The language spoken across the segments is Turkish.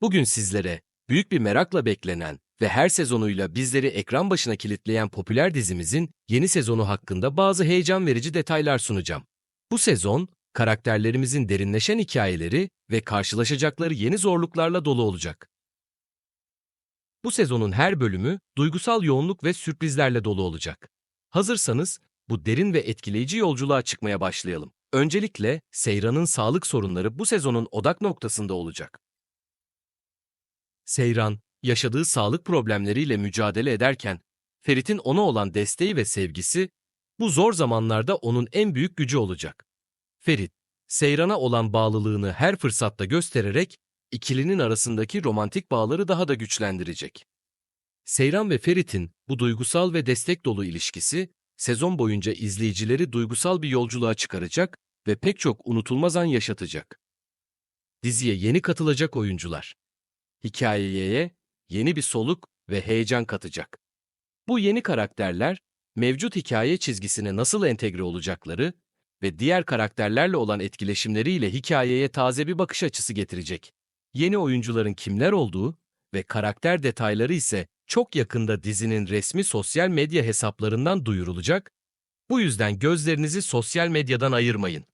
Bugün sizlere büyük bir merakla beklenen ve her sezonuyla bizleri ekran başına kilitleyen popüler dizimizin yeni sezonu hakkında bazı heyecan verici detaylar sunacağım. Bu sezon, karakterlerimizin derinleşen hikayeleri ve karşılaşacakları yeni zorluklarla dolu olacak. Bu sezonun her bölümü duygusal yoğunluk ve sürprizlerle dolu olacak. Hazırsanız bu derin ve etkileyici yolculuğa çıkmaya başlayalım. Öncelikle Seyran'ın sağlık sorunları bu sezonun odak noktasında olacak. Seyran, yaşadığı sağlık problemleriyle mücadele ederken, Ferit'in ona olan desteği ve sevgisi, bu zor zamanlarda onun en büyük gücü olacak. Ferit, Seyran'a olan bağlılığını her fırsatta göstererek, ikilinin arasındaki romantik bağları daha da güçlendirecek. Seyran ve Ferit'in bu duygusal ve destek dolu ilişkisi, sezon boyunca izleyicileri duygusal bir yolculuğa çıkaracak ve pek çok unutulmaz an yaşatacak. Diziye yeni katılacak oyuncular hikayeye yeni bir soluk ve heyecan katacak. Bu yeni karakterler mevcut hikaye çizgisine nasıl entegre olacakları ve diğer karakterlerle olan etkileşimleriyle hikayeye taze bir bakış açısı getirecek. Yeni oyuncuların kimler olduğu ve karakter detayları ise çok yakında dizinin resmi sosyal medya hesaplarından duyurulacak. Bu yüzden gözlerinizi sosyal medyadan ayırmayın.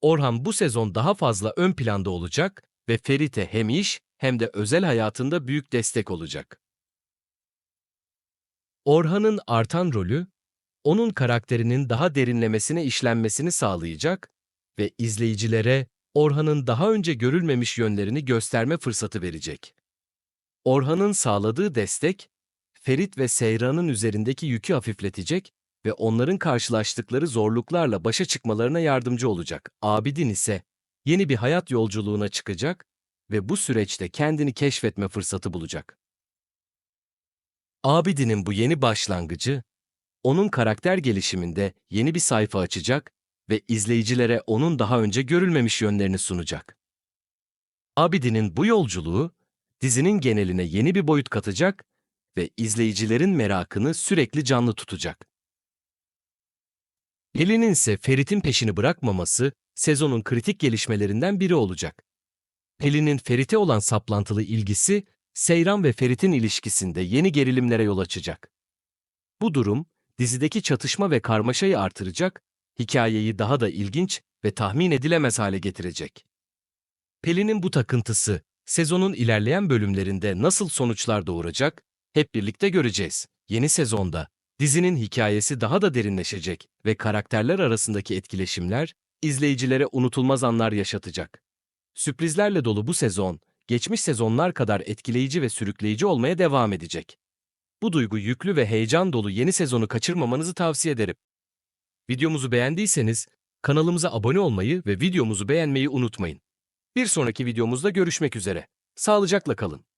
Orhan bu sezon daha fazla ön planda olacak ve Ferit'e hem iş hem de özel hayatında büyük destek olacak. Orhan'ın artan rolü, onun karakterinin daha derinlemesine işlenmesini sağlayacak ve izleyicilere Orhan'ın daha önce görülmemiş yönlerini gösterme fırsatı verecek. Orhan'ın sağladığı destek, Ferit ve Seyran'ın üzerindeki yükü hafifletecek ve onların karşılaştıkları zorluklarla başa çıkmalarına yardımcı olacak. Abidin ise yeni bir hayat yolculuğuna çıkacak ve bu süreçte kendini keşfetme fırsatı bulacak. Abidin'in bu yeni başlangıcı, onun karakter gelişiminde yeni bir sayfa açacak ve izleyicilere onun daha önce görülmemiş yönlerini sunacak. Abidin'in bu yolculuğu, dizinin geneline yeni bir boyut katacak ve izleyicilerin merakını sürekli canlı tutacak. Pelin'in ise Ferit'in peşini bırakmaması sezonun kritik gelişmelerinden biri olacak. Pelin'in Ferit'e olan saplantılı ilgisi, Seyran ve Ferit'in ilişkisinde yeni gerilimlere yol açacak. Bu durum, dizideki çatışma ve karmaşayı artıracak, hikayeyi daha da ilginç ve tahmin edilemez hale getirecek. Pelin'in bu takıntısı, sezonun ilerleyen bölümlerinde nasıl sonuçlar doğuracak, hep birlikte göreceğiz. Yeni sezonda, dizinin hikayesi daha da derinleşecek ve karakterler arasındaki etkileşimler, izleyicilere unutulmaz anlar yaşatacak. Sürprizlerle dolu bu sezon, geçmiş sezonlar kadar etkileyici ve sürükleyici olmaya devam edecek. Bu duygu yüklü ve heyecan dolu yeni sezonu kaçırmamanızı tavsiye ederim. Videomuzu beğendiyseniz kanalımıza abone olmayı ve videomuzu beğenmeyi unutmayın. Bir sonraki videomuzda görüşmek üzere. Sağlıcakla kalın.